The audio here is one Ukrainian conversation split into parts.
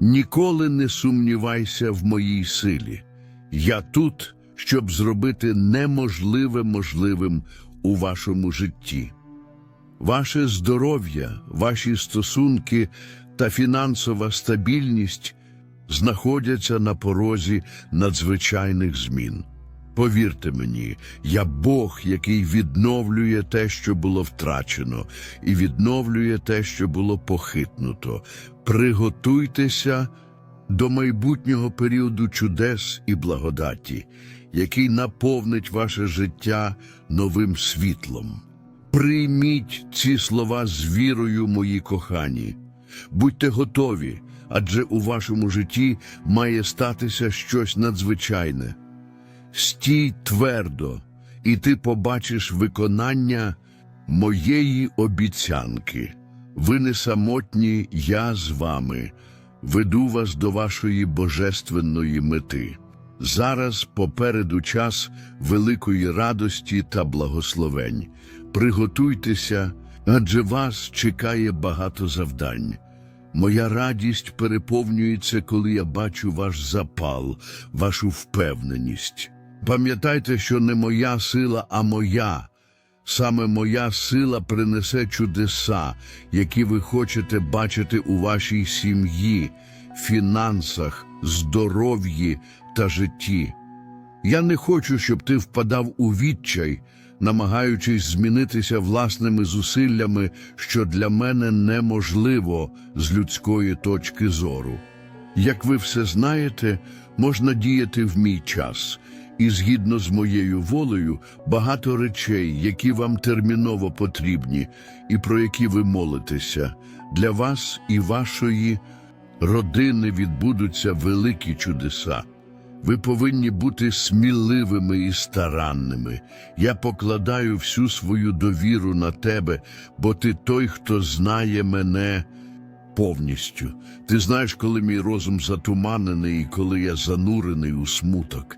Ніколи не сумнівайся в моїй силі. Я тут, щоб зробити неможливе можливим у вашому житті. Ваше здоров'я, ваші стосунки та фінансова стабільність знаходяться на порозі надзвичайних змін. Повірте мені, я Бог, який відновлює те, що було втрачено, і відновлює те, що було похитнуто. Приготуйтеся до майбутнього періоду чудес і благодаті, який наповнить ваше життя новим світлом. Прийміть ці слова з вірою, мої кохані. Будьте готові, адже у вашому житті має статися щось надзвичайне. Стій твердо, і ти побачиш виконання моєї обіцянки. Ви не самотні, я з вами, веду вас до вашої божественної мети. Зараз попереду час великої радості та благословень. Приготуйтеся, адже вас чекає багато завдань. Моя радість переповнюється, коли я бачу ваш запал, вашу впевненість. Пам'ятайте, що не моя сила, а моя. Саме моя сила принесе чудеса, які ви хочете бачити у вашій сім'ї, фінансах, здоров'ї та житті. Я не хочу, щоб ти впадав у відчай, намагаючись змінитися власними зусиллями, що для мене неможливо з людської точки зору. Як ви все знаєте, можна діяти в мій час, і згідно з моєю волею, багато речей, які вам терміново потрібні, і про які ви молитеся, для вас і вашої родини відбудуться великі чудеса. Ви повинні бути сміливими і старанними. Я покладаю всю свою довіру на тебе, бо ти той, хто знає мене повністю. Ти знаєш, коли мій розум затуманений і коли я занурений у смуток.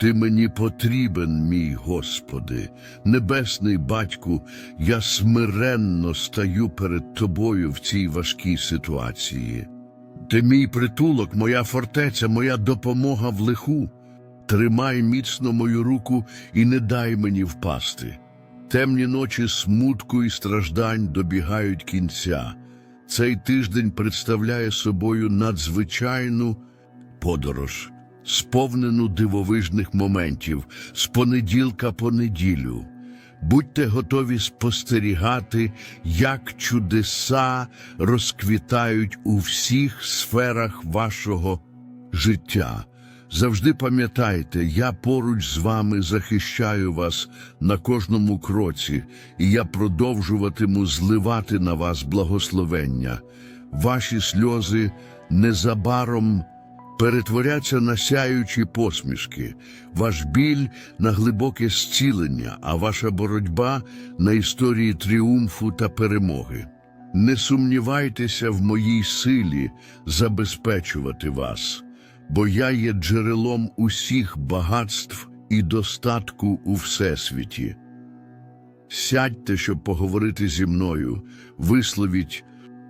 Ти мені потрібен, мій Господи, небесний батьку, я смиренно стаю перед тобою в цій важкій ситуації. Ти мій притулок, моя фортеця, моя допомога в лиху. Тримай міцно мою руку і не дай мені впасти. Темні ночі смутку і страждань добігають кінця. Цей тиждень представляє собою надзвичайну подорож, сповнену дивовижних моментів з понеділка по неділю. Будьте готові спостерігати, як чудеса розквітають у всіх сферах вашого життя. Завжди пам'ятайте, я поруч з вами захищаю вас на кожному кроці, і я продовжуватиму зливати на вас благословення. Ваші сльози незабаром перетворяться на сяючі посмішки, ваш біль на глибоке зцілення, а ваша боротьба на історії тріумфу та перемоги. Не сумнівайтеся в моїй силі забезпечувати вас, бо я є джерелом усіх багатств і достатку у всесвіті. Сядьте, щоб поговорити зі мною, висловіть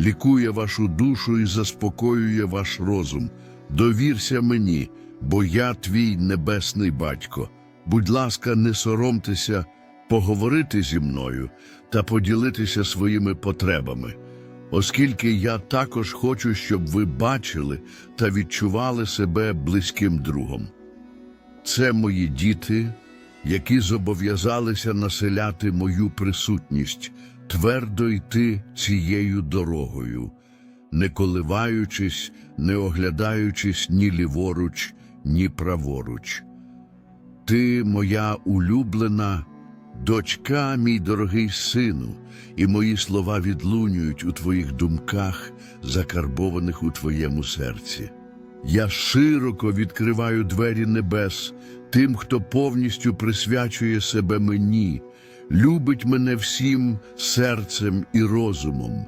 лікує вашу душу і заспокоює ваш розум. Довірся мені, бо я твій небесний батько. Будь ласка, не соромтеся поговорити зі мною та поділитися своїми потребами, оскільки я також хочу, щоб ви бачили та відчували себе близьким другом. Це мої діти, які зобов'язалися населяти мою присутність, твердо йти цією дорогою, не коливаючись, не оглядаючись ні ліворуч, ні праворуч. Ти, моя улюблена дочка, мій дорогий сину, і мої слова відлунюють у твоїх думках, закарбованих у твоєму серці. Я широко відкриваю двері небес тим, хто повністю присвячує себе мені, любить мене всім серцем і розумом.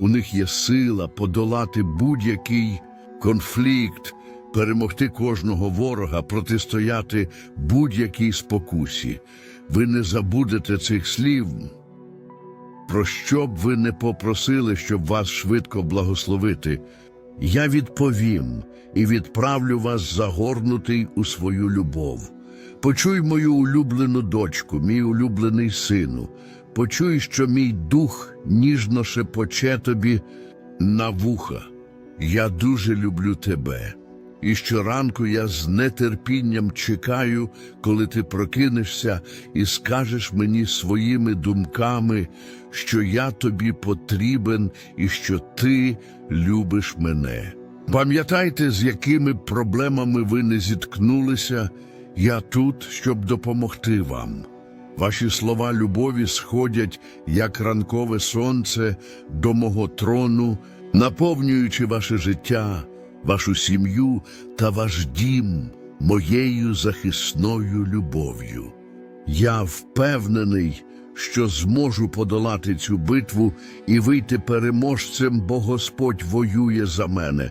У них є сила подолати будь-який конфлікт, перемогти кожного ворога, протистояти будь-якій спокусі. Ви не забудете цих слів. Про що б ви не попросили, щоб вас швидко благословити, я відповім і відправлю вас загорнутий у свою любов. Почуй мою улюблену дочку, мій улюблений сину. Почуй, що мій дух ніжно шепоче тобі на вуха. Я дуже люблю тебе. І щоранку я з нетерпінням чекаю, коли ти прокинешся і скажеш мені своїми думками, що я тобі потрібен і що ти любиш мене. Пам'ятайте, з якими проблемами ви не зіткнулися, я тут, щоб допомогти вам. Ваші слова любові сходять, як ранкове сонце, до мого трону, наповнюючи ваше життя, вашу сім'ю та ваш дім моєю захисною любов'ю. Я впевнений, що зможу подолати цю битву і вийти переможцем, бо Господь воює за мене.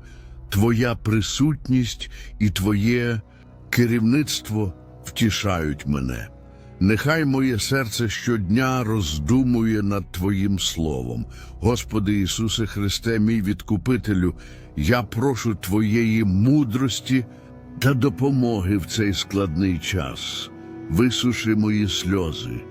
Твоя присутність і Твоє керівництво втішають мене. Нехай моє серце щодня роздумує над Твоїм Словом. Господи Ісусе Христе, мій відкупителю, я прошу Твоєї мудрості та допомоги в цей складний час. Висуши мої сльози.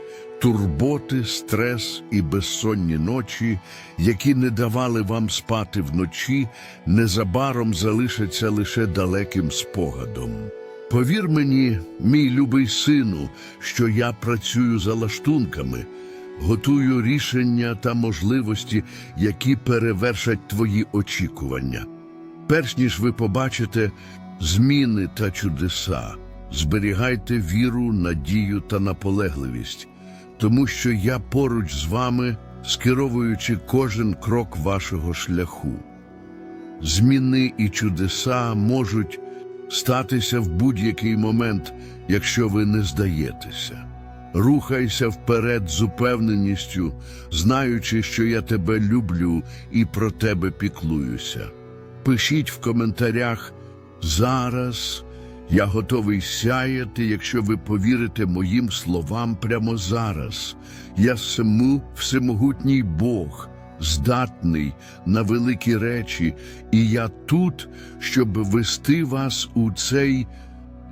турботи, стрес і безсонні ночі, які не давали вам спати вночі, незабаром залишаться лише далеким спогадом. Повір мені, мій любий сину, що я працюю за лаштунками, готую рішення та можливості, які перевершать твої очікування. Перш ніж ви побачите зміни та чудеса, зберігайте віру, надію та наполегливість, тому що я поруч з вами, скеровуючи кожен крок вашого шляху. Зміни і чудеса можуть статися в будь-який момент, якщо ви не здаєтеся. Рухайся вперед з упевненістю, знаючи, що я тебе люблю і про тебе піклуюся. Пишіть в коментарях зараз. Я готовий сяяти, якщо ви повірите моїм словам прямо зараз. Я саму всемогутній Бог, здатний на великі речі, і я тут, щоб вести вас у цей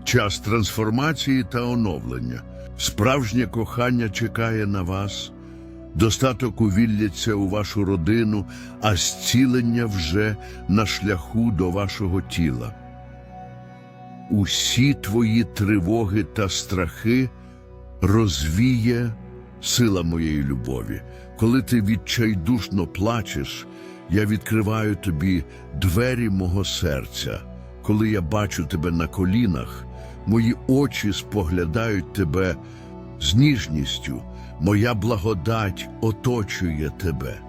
час трансформації та оновлення. Справжнє кохання чекає на вас. Достаток увілляться у вашу родину, а зцілення вже на шляху до вашого тіла. Усі твої тривоги та страхи розвіє сила моєї любові. Коли ти відчайдушно плачеш, я відкриваю тобі двері мого серця. Коли я бачу тебе на колінах, мої очі споглядають тебе з ніжністю, моя благодать оточує тебе.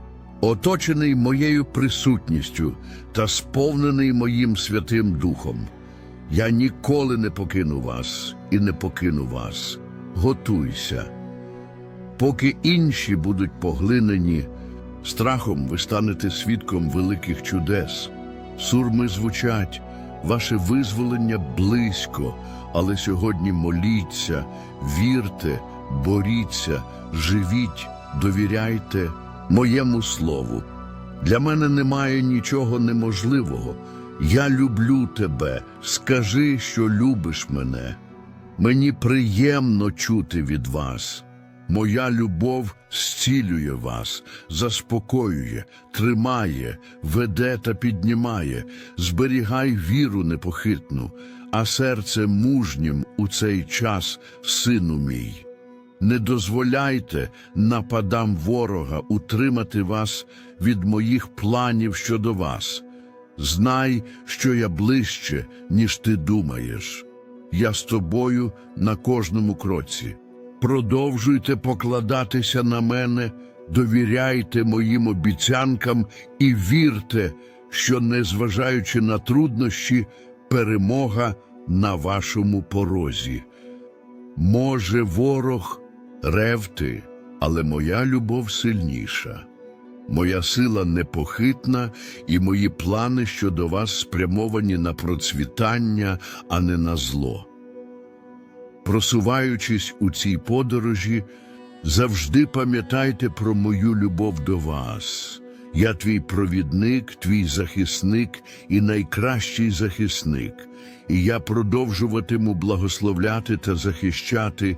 Оточений моєю присутністю та сповнений моїм Святим Духом. Я ніколи не покину вас і не покину вас. Готуйся. Поки інші будуть поглинені, страхом ви станете свідком великих чудес. Сурми звучать, ваше визволення близько, але сьогодні моліться, вірте, боріться, живіть, довіряйте моєму слову. Для мене немає нічого неможливого. Я люблю тебе. Скажи, що любиш мене. Мені приємно чути від вас. Моя любов зцілює вас, заспокоює, тримає, веде та піднімає, зберігай віру непохитну, а серце мужнім у цей час, сину мій. Не дозволяйте нападам ворога утримати вас від моїх планів щодо вас. Знай, що я ближче, ніж ти думаєш. Я з тобою на кожному кроці. Продовжуйте покладатися на мене, довіряйте моїм обіцянкам і вірте, що, незважаючи на труднощі, перемога на вашому порозі. Може, ворог ревти, але моя любов сильніша. Моя сила непохитна, і мої плани щодо вас спрямовані на процвітання, а не на зло. Просуваючись у цій подорожі, завжди пам'ятайте про мою любов до вас. Я твій провідник, твій захисник і найкращий захисник, і я продовжуватиму благословляти та захищати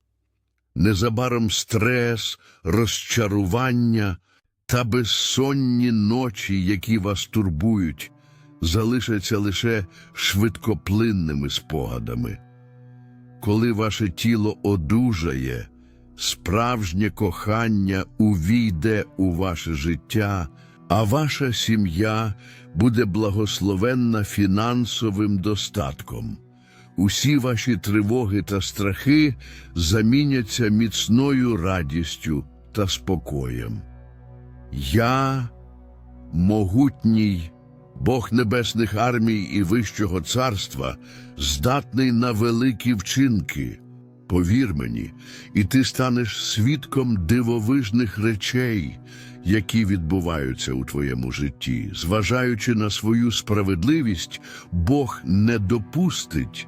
Незабаром стрес, розчарування та безсонні ночі, які вас турбують, залишаться лише швидкоплинними спогадами. коли ваше тіло одужає, справжнє кохання увійде у ваше життя, а ваша сім'я буде благословенна фінансовим достатком. Усі ваші тривоги та страхи заміняться міцною радістю та спокоєм. Я могутній Бог небесних армій і Вищого царства, здатний на великі вчинки. Повір мені, і ти станеш свідком дивовижних речей, які відбуваються у твоєму житті. Зважаючи на свою справедливість, Бог не допустить,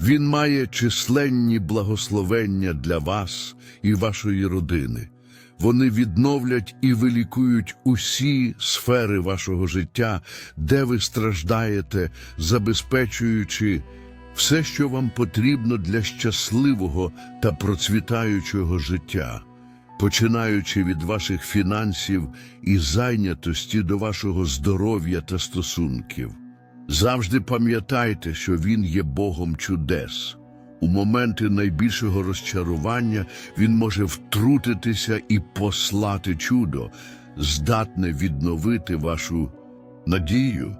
Він має численні благословення для вас і вашої родини. Вони відновлять і вилікують усі сфери вашого життя, де ви страждаєте, забезпечуючи все, що вам потрібно для щасливого та процвітаючого життя, починаючи від ваших фінансів і зайнятості до вашого здоров'я та стосунків. Завжди пам'ятайте, що Він є Богом чудес. У моменти найбільшого розчарування Він може втрутитися і послати чудо, здатне відновити вашу надію